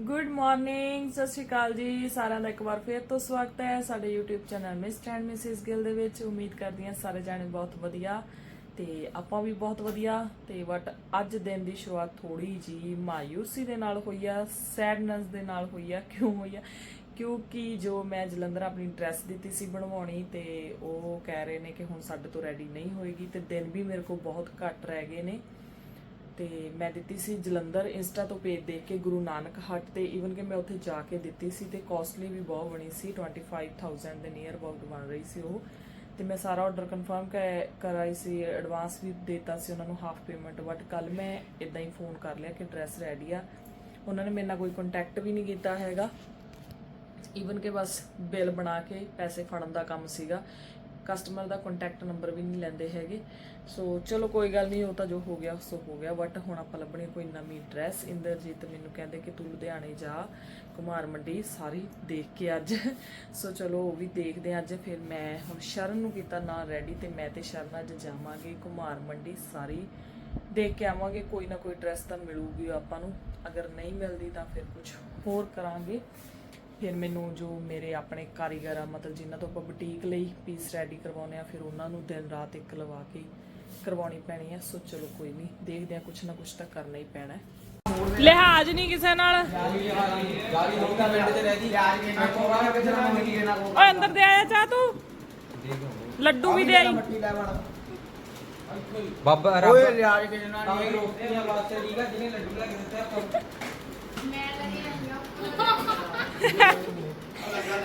Good morning ਸਤਿ ਸ਼੍ਰੀ ਅਕਾਲ ਜੀ। ਸਾਰਿਆਂ ਦਾ ਇੱਕ ਵਾਰ ਫੇਰ ਤੋਂ ਸਵਾਗਤ ਹੈ ਸਾਡੇ YouTube channel Mr and Mrs Gill ਦੇ ਵਿੱਚ। ਉਮੀਦ ਕਰਦੀ ਹਾਂ ਸਾਰੇ ਜਾਣੇ ਬਹੁਤ ਵਧੀਆ ਤੇ ਆਪਾਂ ਵੀ ਬਹੁਤ ਵਧੀਆ ਤੇ ਬਟ ਅੱਜ ਦਿਨ ਦੀ ਸ਼ੁਰੂਆਤ ਥੋੜੀ ਜੀ ਮਾਇੂਸੀ ਦੇ ਨਾਲ ਹੋਈ ਆ ਸੈਡਨੈਸ ਦੇ ਨਾਲ ਹੋਈ ਆ। ਕਿਉਂ ਹੋਈ ਆ? ਕਿਉਂਕਿ ਜੋ ਮੈਂ ਜਲੰਧਰ ਆਪਣੀ ਡਰੈਸ ਦਿੱਤੀ ਸੀ ਬਣਵਾਉਣੀ ਤੇ ਉਹ ਕਹਿ ਰਹੇ ਨੇ ਕਿ ਹੁਣ ਸਾਡੇ ਤੋਂ ਰੈਡੀ ਨਹੀਂ ਹੋਏਗੀ ਤੇ ਦਿਨ ਵੀ ਮੇਰੇ ਕੋਲ ਬਹੁਤ ਘੱਟ ਰਹਿ ਗਏ ਨੇ। ਤੇ ਮੈਂ ਦਿੱਤੀ ਸੀ ਜਲੰਧਰ ਇੰਸਟਾ ਤੋਂ ਪੇਜ ਦੇਖ ਕੇ ਗੁਰੂ ਨਾਨਕ ਹੱਟ ਤੇ ਈਵਨ ਕਿ ਮੈਂ ਉੱਥੇ ਜਾ ਕੇ ਦਿੱਤੀ ਸੀ ਤੇ ਕਾਸਟਲੀ ਵੀ ਬਹੁਤ ਬਣੀ ਸੀ 25000 ਦੇ ਨੀਅਰ ਅਬਾਊਟ ਬਣ ਰਹੀ ਸੀ ਉਹ। ਤੇ ਮੈਂ ਸਾਰਾ ਆਰਡਰ ਕਨਫਰਮ ਕਰਾਈ ਸੀ ਐਡਵਾਂਸ ਵੀ ਦਿੱਤਾ ਸੀ ਉਹਨਾਂ ਨੂੰ ਹਾਫ ਪੇਮੈਂਟ ਬਟ ਕੱਲ ਮੈਂ ਇਦਾਂ ਹੀ ਫੋਨ ਕਰ ਲਿਆ ਕਿ ਡਰੈਸ ਰੈਡੀ ਆ। ਉਹਨਾਂ ਨੇ ਮੇਰੇ ਨਾਲ ਕੋਈ ਕੰਟੈਕਟ ਵੀ ਨਹੀਂ ਕੀਤਾ ਹੈਗਾ। ਈਵਨ ਕਿ ਬਸ ਬਿੱਲ ਬਣਾ ਕੇ ਪੈਸੇ ਫੜਨ ਦਾ ਕੰਮ ਸੀਗਾ। ਕਸਟਮਰ ਦਾ ਕੰਟੈਕਟ ਨੰਬਰ ਵੀ ਨਹੀਂ ਲੈਂਦੇ ਹੈਗੇ। ਸੋ ਚਲੋ ਕੋਈ ਗੱਲ ਨਹੀਂ, ਉਹ ਤਾਂ ਜੋ ਹੋ ਗਿਆ, ਸੋ ਹੋ ਗਿਆ। ਬਟ ਹੁਣ ਆਪਾਂ ਲੱਭਣੀ ਕੋਈ ਨਵੀਂ ਡਰੈਸ ਇੰਦਰਜੀਤ ਮੈਨੂੰ ਕਹਿੰਦੇ ਕਿ ਤੂੰ ਲੁਧਿਆਣੇ ਜਾ, ਕੁਮਾਰ ਮੰਡੀ, ਸਾਰੀ ਦੇਖ ਕੇ ਅੱਜ। ਸੋ ਚਲੋ ਉਹ ਵੀ ਦੇਖਦੇ ਹਾਂ ਅੱਜ। ਫਿਰ ਮੈਂ ਹੁਣ ਸ਼ਰਨ ਨੂੰ ਕੀਤਾ ਨਾ ਰੈਡੀ ਤੇ ਮੈਂ ਤੇ ਸ਼ਰਨ ਅੱਜ ਜਾਵਾਂਗੇ ਕੁਮਾਰ ਮੰਡੀ, ਸਾਰੀ ਦੇਖ ਕੇ ਆਵਾਂਗੇ। ਕੋਈ ਨਾ ਕੋਈ ਡਰੈਸ ਤਾਂ ਮਿਲੂਗੀ ਆਪਾਂ ਨੂੰ। ਅਗਰ ਨਹੀਂ ਮਿਲਦੀ ਤਾਂ ਫਿਰ ਕੁਝ ਹੋਰ ਕਰਾਂਗੇ। ਫਿਰ ਮੈਨੂੰ ਜੋ ਮੇਰੇ ਆਪਣੇ ਕਾਰੀਗਰ ਆ ਮਤਲਬ ਜਿਨ੍ਹਾਂ ਤੋਂ ਆਪਾਂ ਬੁਟੀਕ ਲਈ ਪੀਸ ਰੈਡੀ ਕਰਵਾਉਨੇ ਆ ਫਿਰ ਉਹਨਾਂ ਨੂੰ ਦਿਨ ਰਾਤ ਇੱਕ ਲਵਾ ਕੇ ਕਰਵਾਉਣੀ ਪੈਣੀ ਆ। ਸੋ ਚਲੋ ਕੋਈ ਨਹੀਂ ਦੇਖਦੇ ਆ ਕੁਛ ਨਾ ਕੁਛ ਤਾਂ ਕਰਨਾ ਹੀ ਪੈਣਾ ਹੈ। ਲਿਹਾਜ਼ ਨਹੀਂ ਕਿਸੇ ਨਾਲ। ਗਾੜੀ ਦੋ ਤਾਂ ਮਿੰਟ ਚ ਰਹਿ ਗਈ। ਮੈਂ ਕੋਰਾ ਕਿੱਥੇ ਨਾ ਮੰਗੀ ਨਾ ਕੋ ਓਏ ਅੰਦਰ ਦੇ ਆਇਆ ਚਾਹ ਤੂੰ। ਲੱਡੂ ਵੀ ਦੇ ਆਈ। ਬਾਬਾ ਓਏ ਲਿਆਜ ਕੇ ਜਨਾ ਤਾਂ ਰੋਟੀਆਂ ਵਾਸਤੇ ਠੀਕ ਆ ਜਿਹਨੇ ਲੱਡੂ ਲੈ ਕੇ ਦਿੱਤੇ ਆਪਾਂ।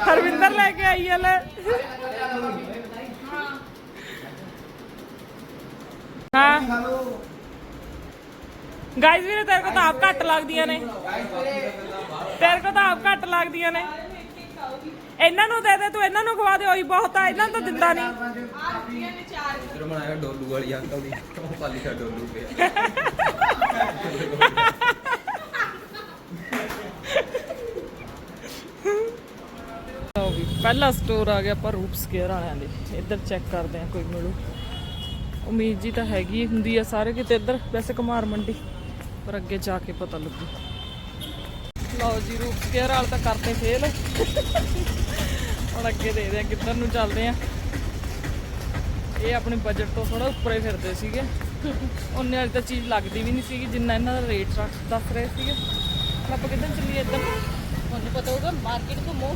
ਹਰਵਿੰਦਰ ਲੈ ਕੇ ਆਈ ਹੈ ਲੈ ਹਾਂ। ਗਾਇਸ ਵੀਰੇ ਤੇਰੇ ਕੋ ਤਾਂ ਆਪ ਘੱਟ ਲੱਗਦੀਆਂ ਨੇ। ਤੇਰੇ ਕੋ ਤਾਂ ਆਪ ਘੱਟ ਲੱਗਦੀਆਂ ਨੇ। ਇਹਨਾਂ ਨੂੰ ਦੇ ਦੇ ਤੂੰ ਇਹਨਾਂ ਨੂੰ ਖਵਾ ਦੇ ਉਹੀ ਬਹੁਤ ਆ ਇਹਨਾਂ ਨੂੰ ਤਾਂ ਦਿੰਦਾ ਨਹੀਂ। ਫਿਰ ਬਣਾਇਆ ਡੋਲੂ ਵਾਲੀ ਅੰਕਲ ਦੀ ਉਹ ਪਾਲੀ ਦਾ ਡੋਲੂ ਪਿਆ? ਪਹਿਲਾ ਸਟੋਰ ਆ ਗਿਆ ਪਰ ਰੂਪ ਸਕੇਅਰ ਵਾਲਿਆਂ ਦੇ। ਇੱਧਰ ਚੈੱਕ ਕਰਦੇ ਆ ਕੋਈ ਮਿਲੂ। ਉਮੀਦ ਜੀ ਤਾਂ ਹੈਗੀ ਹੁੰਦੀ ਆ ਸਾਰੇ ਕਿਤੇ ਇੱਧਰ, ਵੈਸੇ ਕੁਮਾਰ ਮੰਡੀ, ਪਰ ਅੱਗੇ ਜਾ ਕੇ ਪਤਾ ਲੱਗੂ। ਲਓ ਜੀ ਰੂਪ ਸਕੇਅਰ ਵਾਲ ਤਾਂ ਕਰਤੇ ਫੇਲ ਹੁਣ ਅੱਗੇ ਦੇਖਦੇ ਆ ਕਿੱਧਰ ਨੂੰ ਚੱਲਦੇ ਆ ਇਹ ਆਪਣੇ ਬਜਟ ਤੋਂ ਥੋੜਾ ਉੱਪਰੇ ਫਿਰਦੇ ਸੀਗੇ। ਉਹਨੇ ਵਾਲੀ ਤਾਂ ਚੀਜ਼ ਲੱਗਦੀ ਵੀ ਨਹੀਂ ਸੀਗੀ, ਜਿੰਨਾ ਇਹਨਾਂ ਦਾ ਰੇਟ ਦੱਸ ਰਹੇ ਸੀਗੇ। ਆਪਾਂ ਕਿੱਦਾਂ ਚੱਲੀਏ ਇੱਧਰ? ਤੁਹਾਨੂੰ ਪਤਾ ਹੋਗਾ ਮਾਰਕੀਟ ਘੁੰਮੋ।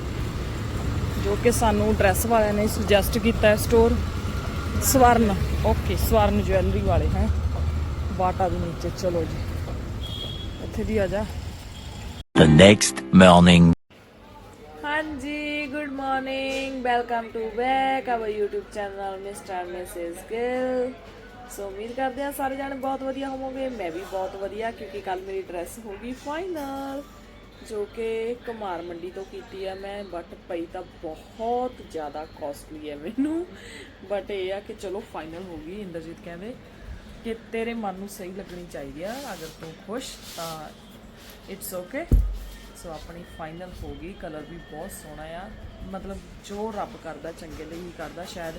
ਜੋ ਕਿ ਸਾਨੂੰ ਡਰੈਸ ਵਾਲਿਆਂ ਨੇ ਸੁਜੈਸਟ ਕੀਤਾ ਹੈ store Swaran okay Swaran jewellery ਵਾਲੇ ਹੈ। ਬਾਟਾ ਦੇ ਨੀਚੇ ਚਲੋ ਜੀ। ਇੱਥੇ ਦੀ ਆ ਜਾ। The next morning. ਹਾਂਜੀ good morning welcome to back our YouTube channel Mr Mrs Gill so ਉਮੀਦ ਕਰਦੇ ਹਾਂ ਸਾਰੇ ਜਾਣੇ ਬਹੁਤ ਵਧੀਆ ਹੋਵੋਗੇ ਮੈਂ ਵੀ ਬਹੁਤ ਵਧੀਆ ਕਿਉਂਕਿ ਕੱਲ ਮੇਰੀ ਡਰੈਸ ਹੋ ਗਈ ਫਾਈਨਲ ਜੋ ਕਿ ਕੁਮਾਰ ਮੰਡੀ ਤੋਂ ਕੀਤੀ ਆ ਮੈਂ ਬਟ ਪਈ ਤਾਂ ਬਹੁਤ ਜ਼ਿਆਦਾ ਕਾਸਟਲੀ ਹੈ ਮੈਨੂੰ। ਬਟ ਇਹ ਆ ਕਿ ਚਲੋ ਫਾਈਨਲ ਹੋ ਗਈ, ਇੰਦਰਜੀਤ ਕਹਿੰਦੇ ਕਿ ਤੇਰੇ ਮਨ ਨੂੰ ਸਹੀ ਲੱਗਣੀ ਚਾਹੀਦੀ ਆ, ਅਗਰ ਤੂੰ ਖੁਸ਼ ਤਾਂ ਇਟਸ ਓਕੇ ਸੋ ਆਪਣੀ ਫਾਈਨਲ ਹੋ ਗਈ ਕਲਰ ਵੀ ਬਹੁਤ ਸੋਹਣਾ ਆ। ਮਤਲਬ ਜੋ ਰੱਬ ਕਰਦਾ, ਚੰਗੇ ਲਈ ਹੀ ਕਰਦਾ। ਸ਼ਾਇਦ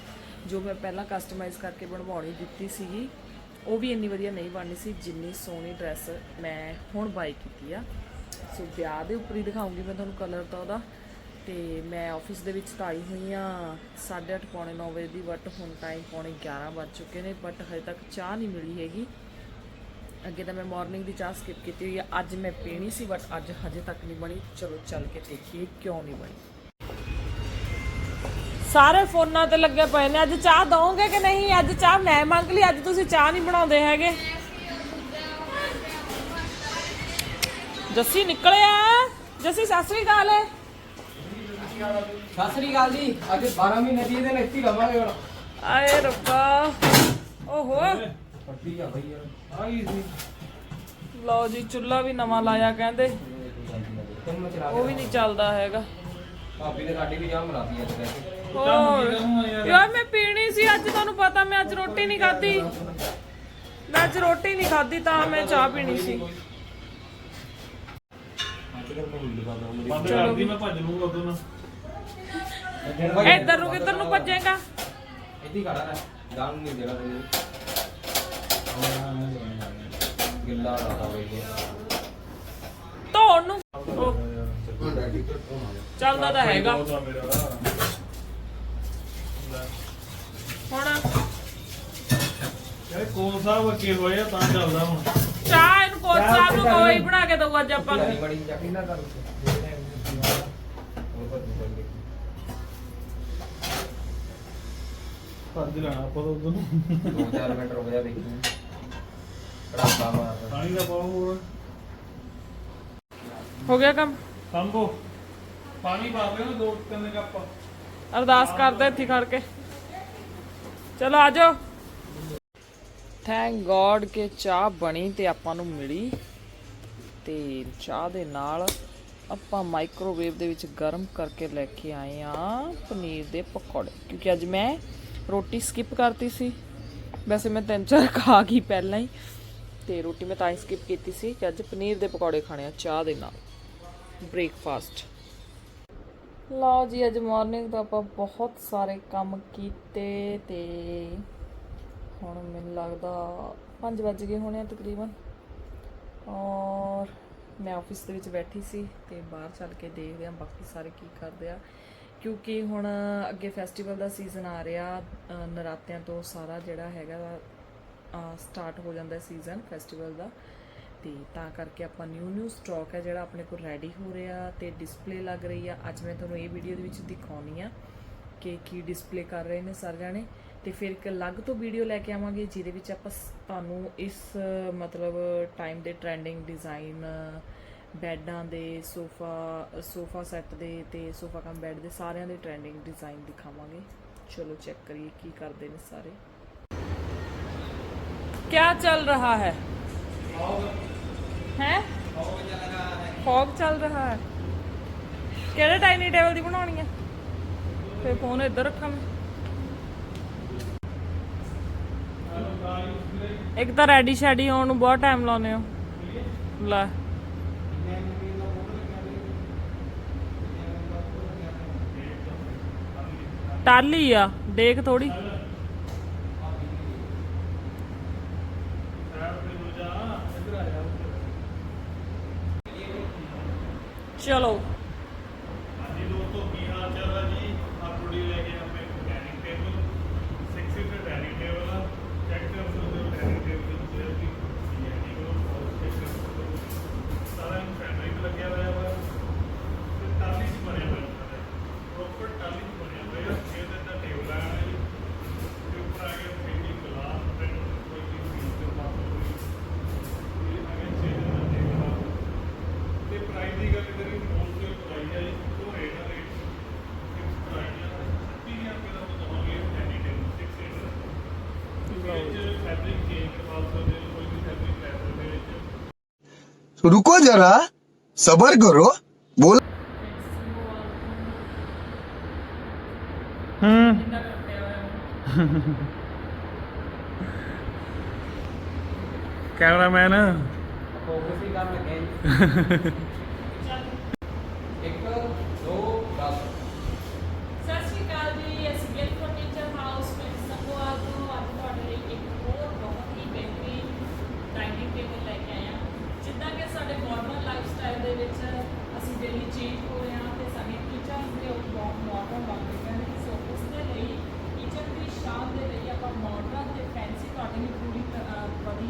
ਜੋ ਮੈਂ ਪਹਿਲਾਂ ਕਸਟਮਾਈਜ਼ ਕਰਕੇ ਬਣਵਾਉਣੀ ਦਿੱਤੀ ਸੀਗੀ, ਉਹ ਵੀ ਇੰਨੀ ਵਧੀਆ ਨਹੀਂ ਬਣਨੀ ਸੀ। ਜਿੰਨੀ ਸੋਹਣੀ ਡਰੈਸ ਮੈਂ ਹੁਣ ਬਾਈ ਕੀਤੀ ਆ। ਸੋ ਵਿਆਹ ਦੇ ਉੱਪਰ ਹੀ ਦਿਖਾਉਂਗੀ ਮੈਂ ਤੁਹਾਨੂੰ ਕਲਰ ਤਾਂ ਉਹਦਾ। ਤੇ ਮੈਂ ਆਫਿਸ ਦੇ ਵਿੱਚ ਤਾਂ ਆਈ ਹੋਈ ਆ 8:30 ਪੌਣੇ 9 ਵਜੇ ਦੀ ਬਟ ਹੁਣ ਟਾਈਮ ਪੌਣੇ 11 ਵੱਜ ਚੁੱਕੇ ਨੇ ਬਟ ਹਜੇ ਤੱਕ ਚਾਹ ਨਹੀਂ ਮਿਲੀ ਹੈਗੀ। ਅੱਗੇ ਤਾਂ ਮੈਂ ਮਾਰਨਿੰਗ ਦੀ ਚਾਹ ਸਕਿਪ ਕੀਤੀ ਹੋਈ ਆ। ਅੱਜ ਮੈਂ ਪੀਣੀ ਸੀ ਬਟ ਅੱਜ ਹਜੇ ਤੱਕ ਨਹੀਂ ਬਣੀ। ਚਲੋ ਚੱਲ ਕੇ ਦੇਖੀਏ, ਕਿਉਂ ਨਹੀਂ ਬਣੀ। ਸਾਰੇ ਫੋਨਾਂ ਤੇ ਲੱਗੇ ਪਏ ਨੇ। ਅੱਜ ਚਾਹ ਦਵੋਗੇ ਕਿ ਨਹੀਂ? ਅੱਜ ਚਾਹ ਮੈਂ ਮੰਗ ਲਈ। ਅੱਜ ਤੁਸੀਂ ਚਾਹ ਨਹੀਂ ਬਣਾਉਂਦੇ ਹੈਗੇ। ਜੱਸੀ ਨਿਕਲਿਆ? ਜੱਸੀ ਸਤਿ ਸ੍ਰੀ ਅਕਾਲ ਹੈ ਸਤਿ ਸ੍ਰੀ ਅਕਾਲ ਜੀ। ਅੱਜ 12 ਮਹੀਨੇ ਦੀ ਇਹਦੇ ਨੇਤੀ ਲਵਾਂਗੇ ਹੁਣ। ਆਏ ਰੱਬਾ। ਓਹੋ। ਪੱਟੀ ਆ ਬਈ ਯਾਰ। ਆਈ ਸੀ। ਲਓ ਜੀ ਚੁੱਲ੍ਹਾ ਵੀ ਨਵਾਂ ਲਾਇਆ ਕਹਿੰਦੇ। ਚਲਾ ਉਹ ਵੀ ਨਹੀਂ ਚੱਲਦਾ ਹੈਗਾ। ਭਾਬੀ ਨੇ ਸਾਡੀ ਵੀ ਜਾਮ ਲਾਤੀ ਅੱਜ ਵੈਸੇ। ਹੋਰ। ਯਾਰ ਮੈਂ ਪੀਣੀ ਸੀ ਅੱਜ ਤੁਹਾਨੂੰ ਪਤਾ ਮੈਂ ਅੱਜ ਰੋਟੀ ਨਹੀਂ ਖਾਧੀ। ਮੈਂ ਅੱਜ ਰੋਟੀ ਨਹੀਂ ਖਾਧੀ ਤਾਂ ਮੈਂ ਚਾਹ ਪੀਣੀ ਸੀ। ਬੰਦ ਕਰਦੀ ਮੈਂ ਭੱਜ ਲੂੰਗਾ ਉਦੋਂ ਨਾ। ਇੱਧਰ ਨੂੰ ਕਿੱਧਰ ਨੂੰ ਭੱਜੇਗਾ। ਇੱਥੇ ਖੜਾ ਰਹਿ ਜਾਣ ਨਹੀਂ ਦੇਣਾ ਤੈਨੂੰ। ਗਿੱਲਾ ਰਹਾ ਹੋਵੇ ਧੋਣ ਨੂੰ। ਉਹ, ਚੱਲਦਾ ਤਾਂ ਹੈਗਾ। ਉਹ ਤਾਂ ਮੇਰਾ ਹੁਣ ਯਾਰ ਕੋਲ ਸਾਹਿਬ ਵਕੇ ਹੋਏ ਆ ਤਾਂ ਚੱਲਦਾ ਹੁਣ। ਚਾਹ ਕੋਚ ਸਾਹਿਬ ਨੂੰ ਕੋਈ ਬਣਾ ਕੇ ਦਊ ਅੱਜ ਆਪਾਂ ਨੂੰ ਬੜੀ ਬੜੀ ਚੱਕੀ ਨਾ ਕਰ ਭੱਜ ਲੈਣਾ ਆਪਾਂ ਤਾਂ ਉਦੋਂ ਨੂੰ ਦੋ ਚਾਰ ਮਿੰਟ ਰੁਕ ਜਾ ਦੇਖੀ ਕੜਾਕਾ ਮਾਰਦਾ ਪਾਣੀ ਦਾ ਪਾਓ ਹੋਰ ਹੋ ਗਿਆ ਕੰਮ ਸੰਭੋ ਪਾਣੀ ਪਾ ਲਿਓ ਨਾ ਦੋ ਤਿੰਨ ਕੱਪ ਅਰਦਾਸ ਕਰਦੇ ਇੱਥੇ ਖੜ ਕੇ ਚਲੋ ਆ ਜਾਓ ਥੈਂਕ ਗੋਡ ਕਿ ਚਾਹ ਬਣੀ ਤੇ ਆਪਾਂ ਨੂੰ ਮਿਲੀ। ਤੇ ਚਾਹ ਦੇ ਨਾਲ ਆਪਾਂ ਮਾਈਕ੍ਰੋਵੇਵ ਦੇ ਵਿੱਚ ਗਰਮ ਕਰਕੇ ਲੈ ਕੇ ਆਏ ਆ ਪਨੀਰ ਦੇ ਪਕੌੜੇ। ਕਿਉਂਕਿ ਅੱਜ ਮੈਂ ਰੋਟੀ ਸਕਿਪ ਕਰਤੀ ਸੀ। ਵੈਸੇ ਮੈਂ ਤਿੰਨ ਚਾਰ ਖਾ ਗਈ ਪਹਿਲਾਂ ਹੀ। ਤੇ ਰੋਟੀ ਮੈਂ ਤਾਂ ਹੀ ਸਕਿਪ ਕੀਤੀ ਸੀ ਕਿ ਅੱਜ ਪਨੀਰ ਦੇ ਪਕੌੜੇ ਖਾਣੇ ਆ ਚਾਹ ਦੇ ਨਾਲ। ਬ੍ਰੇਕਫਾਸਟ ਲਓ ਜੀ, ਅੱਜ ਮਾਰਨਿੰਗ ਤੋਂ ਆਪਾਂ ਬਹੁਤ ਸਾਰੇ ਕੰਮ ਕੀਤੇ ਤੇ ਹੁਣ ਮੈਨੂੰ ਲੱਗਦਾ 5 ਵੱਜ ਗਏ ਹੋਣੇ ਆ ਤਕਰੀਬਨ। ਔਰ ਮੈਂ ਆਫਿਸ ਦੇ ਵਿੱਚ ਬੈਠੀ ਸੀ ਤੇ ਬਾਹਰ ਚੱਲ ਕੇ ਦੇਖਦੇ ਆ ਬਾਕੀ ਸਾਰੇ ਕੀ ਕਰਦੇ ਆ। ਕਿਉਂਕਿ ਹੁਣ ਅੱਗੇ ਫੈਸਟੀਵਲ ਦਾ ਸੀਜ਼ਨ ਆ ਰਿਹਾ ਨਰਾਤਿਆਂ ਤੋਂ ਸਾਰਾ ਜਿਹੜਾ ਹੈਗਾ ਸਟਾਰਟ ਹੋ ਜਾਂਦਾ ਸੀਜ਼ਨ ਫੈਸਟੀਵਲ ਦਾ। ਤੇ ਤਾਂ ਕਰਕੇ ਆਪਾਂ ਨਿਊ ਨਿਊ ਸਟਾਕ ਹੈ ਜਿਹੜਾ ਆਪਣੇ ਕੋਲ ਰੈਡੀ ਹੋ ਰਿਹਾ ਤੇ ਡਿਸਪਲੇ ਲੱਗ ਰਹੀ ਆ। ਅੱਜ ਮੈਂ ਤੁਹਾਨੂੰ ਇਹ ਵੀਡੀਓ ਦੇ ਵਿੱਚ ਦਿਖਾਉਣੀ ਆ ਕਿ ਕੀ ਡਿਸਪਲੇ ਕਰ ਰਹੇ ਨੇ ਸਾਰੇ ਜਾਣੇ। ਤੇ ਫਿਰ ਇੱਕ ਅਲੱਗ ਤੋਂ ਵੀਡੀਓ ਲੈ ਕੇ ਆਵਾਂਗੇ ਜਿਹਦੇ ਵਿੱਚ ਆਪਾਂ ਤੁਹਾਨੂੰ ਇਸ ਮਤਲਬ ਟਾਈਮ ਦੇ ਟ੍ਰੈਂਡਿੰਗ ਡਿਜ਼ਾਈਨ ਬੈੱਡਾਂ ਦੇ ਸੋਫਾ ਸੋਫਾ ਸੈੱਟ ਦੇ ਤੇ ਸੋਫਾ ਕਮ ਬੈੱਡ ਦੇ ਸਾਰਿਆਂ ਦੇ ਟ੍ਰੈਂਡਿੰਗ ਡਿਜ਼ਾਈਨ ਦਿਖਾਵਾਂਗੇ। ਚਲੋ ਚੈੱਕ ਕਰੀਏ ਕੀ ਕਰਦੇ ਨੇ ਸਾਰੇ। ਕੀ ਚੱਲ ਰਿਹਾ ਹੈ? ਹੈ? ਫੌਗ ਚੱਲ ਰਿਹਾ ਹੈ। ਕਿਹੜੇ ਟਾਈਨੀ ਟੇਬਲ ਦੀ ਬਣਾਉਣੀ ਹੈ? ਤੇ ਫੋਨ ਇੱਧਰ ਰੱਖਾਂ ਮੈਂ। ਇੱਕ ਤਾਂ ਰੈਡੀ ਸ਼ੈਡੀ ਹੋਣ ਨੂੰ ਬਹੁਤ ਟਾਈਮ ਲਾਉਂਦੇ ਹੋ। ਲੈ। ਟਾਲੀ ਆ, ਦੇਖ ਥੋੜੀ ਚਲੋ ਹਾਂਜੀ ਦੋਸਤੋ ਕੀ ਹਾਲ ਚਾਲ ਹੈ ਜੀ ਆਪ ਤੁਹਾਡੀ ਲੈ ਕੇ ਆਪਣੇ dining table 6 seater dining table ਆ ਚੈੱਕ ਕਰ ਸਕਦੇ ਹੋ ਡਾਈਨਿੰਗ ਟੇਬਲ ਦੀ ਚੇਅਰ ਦੀ ਯਾਨੀ ਕਿ ਉਹ ਚੈੱਕ ਕਰ ਸਕਦੇ ਹੋ ਸਾਰਾ ਇਹ ਫੈਬਰਿਕ ਲੱਗਿਆ ਹੋਇਆ ਵਾ ਤੇ ਟਾਲੀ ਚ ਬਣਿਆ ਹੋਇਆ ਪ੍ਰੋਪਰ ਟਾਲੀ ਚ ਬਣਿਆ ਹੋਇਆ ਇਹ ਦਾ ਟੇਬਲ ਆ ਜੀ ਤੇ ਉੱਪਰ ਆ ਗਿਆ ਪੇਂਟਿੰਗ ਗਲਾਸ ਪ੍ਰਿੰਟ ਕੋਈ ਵੀ ਚੀਜ਼ ਦੇ ਪਾਸ ਹੋਈ ਇਹ ਆ ਗਿਆ ਚੇਅਰ ਦਾ ਟੇਬਲ ਆ ਤੇ ਪ੍ਰਾਈਸ ਦੀ ਗੱਲ ਕਰੀ ਹੋਲਸੇਲ ਪ੍ਰਾਈਸ ਹੈ ਜੀ ਉਹ ਰੇਟ ਆ ਰੇਟ ਫਿਕਸ ਪ੍ਰਾਈਸ ਹੈ 30000 ਰੁਪਏ ਦਾ ਉਹ ਦਵਾਂਗੇ ਐਨੀ ਟਾਈਮ 6 ਸੀਟਰ ਵਿੱਚ ਫੈਬਰਿਕ ਚੇਂਜ ਕਰਵਾ ਸਕਦੇ ਹੋ ਕੋਈ ਵੀ ਫੈਬਰਿਕ ਲੈ ਸਕਦੇ ਹੋ ਵਿੱਚ रुको जरा सबर करो बोल कैमरामैन फोकस ही करना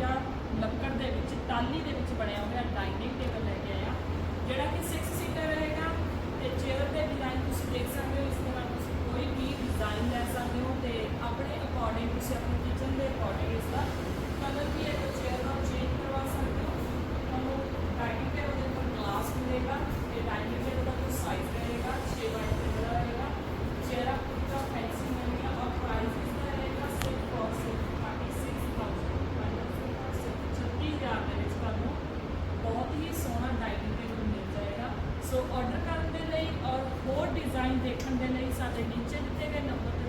ਵਧੀਆ ਲੱਕੜ ਦੇ ਵਿੱਚ ਟਾਲੀ ਦੇ ਵਿੱਚ ਬਣਿਆ ਹੋਇਆ ਡਾਈਨਿੰਗ ਟੇਬਲ ਲੈ ਕੇ ਆਏ ਜਿਹੜਾ ਕਿ 6 ਸੀਟਰ ਰਹੇਗਾ ਤੇ ਚੇਅਰ ਦੇ ਡਿਜ਼ਾਈਨ ਤੁਸੀਂ ਦੇਖ ਸਕਦੇ ਹੋ, ਇਸ ਦੇ ਨਾਲ ਤੁਸੀਂ ਕੋਈ ਵੀ ਡਿਜ਼ਾਈਨ ਲੈ ਸਕਦੇ ਹੋ ਤੇ ਆਪਣੇ ਅਕੋਰਡਿੰਗ ਤੁਸੀਂ ਆਪਣੇ ਕਿਚਨ ਦੇ ਅਕੋਰਡਿੰਗ ਇਸ ਦਾ ਕਲਰ ਵੀ ਹੈ ਚੇਅਰ ਦਾ ਚੇਂਜ ਕਰਵਾ ਸਕਦੇ ਹੋ ਤੁਹਾਨੂੰ ਡਾਈਨਿੰਗ ਟੇਬਲ ਦੇ ਉੱਪਰ ਗਲਾਸ ਮਿਲੇਗਾ ਤੇ ਡਾਈਨਿੰਗ ਟੇਬਲ ਦਾ ਜੋ ਸਾਈਜ਼ ਰਹੇਗਾ 6 ਬਾਈ 3 ਦਾ ਰਹੇਗਾ ਚੇਅਰ ਆਪ ਪੂਰਾ ਫੈਂਸੀ ਮਿਲੇਗਾ ਔਰ ਪ੍ਰਾਈਸ ਇਸ ਦਾ ਰਹੇਗਾ ਸਿਰਫ ਫॉर ਸਿਰਫ 36000 ਦੇ ਵਿੱਚ ਤੁਹਾਨੂੰ ਬਹੁਤ ਹੀ ਸੋਹਣਾ ਡਾਈਨਿੰਗ ਟੇਬਲ ਮਿਲ ਜਾਏਗਾ ਸੋ ਦੇਖਣ ਦੇ ਲਈ ਸਾਡੇ ਨੀਚੇ ਦਿੱਤੇ ਗਏ ਨੰਬਰ